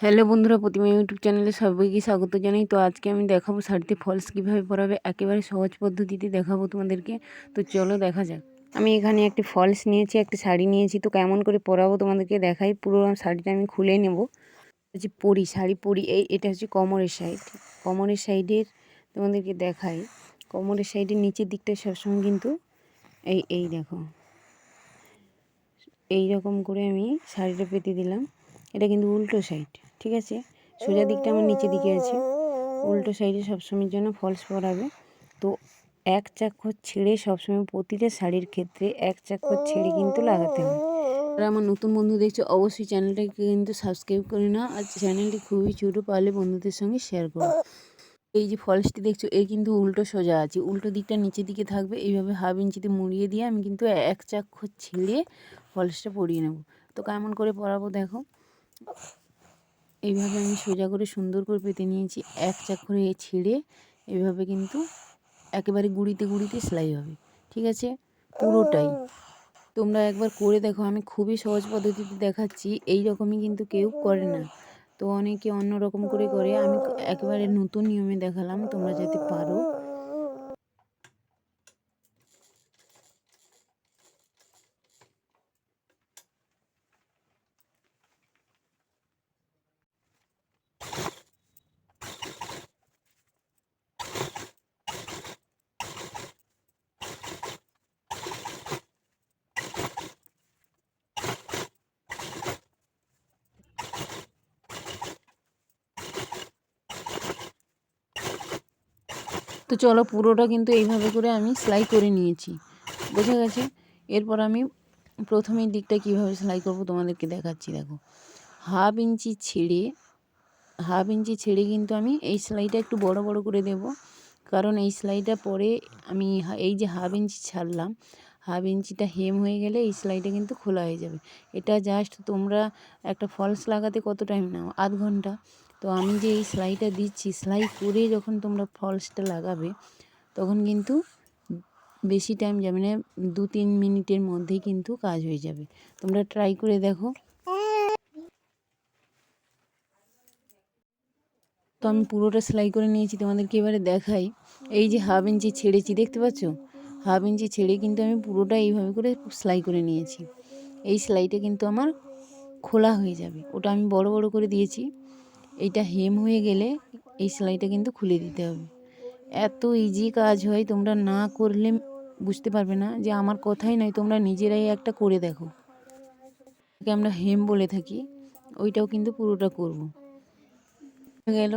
Hello বন্ধুরা, প্রতিমা YouTube চ্যানেলে সবাইকে স্বাগত জানাই। তো আজকে আমি দেখাবো শাড়িতে ফলস কীভাবে পরাবে, একেবারে সহজ পদ্ধতিতে দেখাবো তোমাদেরকে। তো চলো দেখা যাক। আমি এখানে একটি ফলস নিয়েছি, একটি শাড়ি নিয়েছি। তো কেমন করে পরাবো তোমাদেরকে দেখাই, পুরো শাড়িটা আমি খুলে নেব। হচ্ছে পরি, শাড়ি পরি, এই এটা হচ্ছে কমরের সাইড কমরের সাইডের তোমাদেরকে দেখাই। কমরের সাইডের নিচের দিকটা সবসময় কিন্তু এই এই দেখো। এই রকম করে আমি শাড়িটা পেতে দিলাম। এটা কিন্তু উল্টো সাইড ঠিক আছে? সোজা দিকটা আমার নিচে দিকে আছে। উল্টো সাইডে সবসময়ের জন্য ফলস পরাবে তো এক চাক্ষর ছেড়ে সবসময় প্রতিটা শাড়ির ক্ষেত্রে এক চাক্ষর ছেড়ে কিন্তু লাগাতে হয়। আর আমার নতুন বন্ধু দেখছ, অবশ্যই চ্যানেলটাকে কিন্তু সাবস্ক্রাইব করে না আর চ্যানেলটি খুবই ছোটো, পারলে বন্ধুদের সঙ্গে শেয়ার করো। এই যে ফলসটি দেখছ, এর কিন্তু উল্টো সোজা আছে। উল্টো দিকটা নিচের দিকে থাকবে, এইভাবে হাফ ইঞ্চিতে মুড়িয়ে দিয়ে আমি কিন্তু এক চাক্ষর ছেড়ে ফলসটা পরিয়ে নেব। তো কেমন করে পরাবো দেখো। এইভাবে আমি সোজা করে সুন্দর করে পেতে নিয়েছি। এক চাক করে ছিঁড়ে এইভাবে কিন্তু একেবারে গুঁড়িতে গুঁড়িতে সেলাই হবে, ঠিক আছে? পুরোটাই। তোমরা একবার করে দেখো, আমি খুবই সহজ পদ্ধতিতে দেখাচ্ছি এই রকমই কিন্তু কেউ করে না। তো অনেকে অন্য রকম করে করে, আমি একেবারে নতুন নিয়মে দেখালাম, তোমরা যাতে পারো। তো চলো পুরোটা কিন্তু এইভাবে করে আমি সেলাই করে নিয়েছি। বোঝা গেছে? এরপর আমি প্রথমের দিকটা কীভাবে সেলাই করব তোমাদেরকে দেখাচ্ছি, দেখো। হাফ ইঞ্চি ছেড়ে, হাফ ইঞ্চি ছেড়ে কিন্তু আমি এই সেলাইটা একটু বড় বড় করে দেব। কারণ এই সেলাইটা পরে আমি এই যে হাফ ইঞ্চি ছাড়লাম, হাফ ইঞ্চিটা হেম হয়ে গেলে এই সেলাইটা কিন্তু খোলা হয়ে যাবে। এটা জাস্ট তোমরা একটা ফলস লাগাতে কত টাইম নাও? আধ ঘণ্টা। তো আমি যে এই সেলাইটা দিচ্ছি, সেলাই করে যখন তোমরা ফলসটা লাগাবে, তখন কিন্তু বেশি টাইম যাবে না দু তিন মিনিটের মধ্যেই কিন্তু কাজ হয়ে যাবে। তোমরা ট্রাই করে দেখো। তো আমি পুরোটা সেলাই করে নিয়েছি, তোমাদেরকে এবারে দেখাই। এই যে হাফ ইঞ্চি ছেড়েছি, দেখতে পাচ্ছ? হাফ ইঞ্চি ছেড়ে কিন্তু আমি পুরোটা এইভাবে করে সেলাই করে নিয়েছি। এই সেলাইটা কিন্তু আমার খোলা হয়ে যাবে। ওটা আমি বড় বড় করে দিয়েছি। এইটা হেম হয়ে গেলে এই সেলাইটা কিন্তু খুলে দিতে হবে। এত ইজি কাজ হয়, তোমরা না করলে বুঝতে পারবে না যে আমার কথাই নয়, তোমরা নিজেরাই একটা করে দেখো। আমরা হেম বলে থাকি, ওইটাও কিন্তু পুরোটা করব। গেল।